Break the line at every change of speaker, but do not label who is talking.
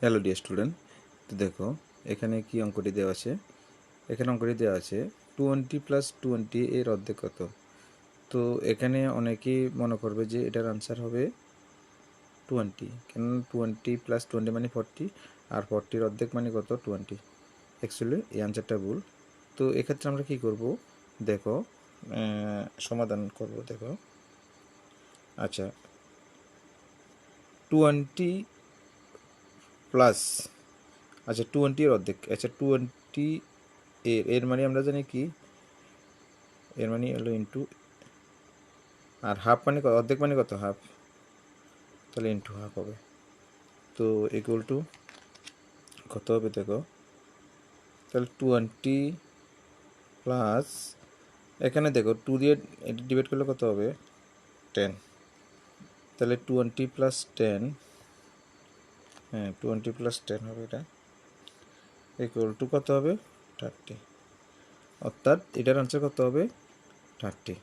Hello dear student তো দেখো, এখানে কি অঙ্কটি দেওয়া আছে? এখানে অঙ্কটি দেওয়া আছে টোয়েন্টি প্লাস টোয়েন্টি এর অর্ধেক কত? তো এখানে অনেকেই মনে করবে যে এটার আনসার হবে টোয়েন্টি কেন টোয়েন্টি প্লাস টোয়েন্টি মানে ফর্টি আর ফর্টির অর্ধেক মানে কত? টোয়েন্টি অ্যাকচুয়ালি এই আনসারটা ভুল। তো এক্ষেত্রে আমরা কি করব? দেখো সমাধান করব, দেখো। আচ্ছা টোয়েন্টি প্লাস আচ্ছা টোয়েন্টি এর অর্ধেক আচ্ছা টোয়েন্টি এর এর মানে আমরা জানি কি? এর মানে হলো ইন্টু আর হাফ মানে অর্ধেক মানে কত হাফ তাহলে ইন্টু হাফ হবে। তো ইকুয়াল টু কত হবে দেখো? তাহলে টোয়েন্টি প্লাস এখানে দেখো টু দিয়ে ডিভাইড করলে কত হবে? টেন তাহলে টোয়েন্টি প্লাস টেন হ্যাঁ টোয়েন্টি প্লাস টেন হবে এটা। ইকুয়াল টু কত হবে? থার্টি অর্থাৎ এটার আনসার কত হবে? থার্টি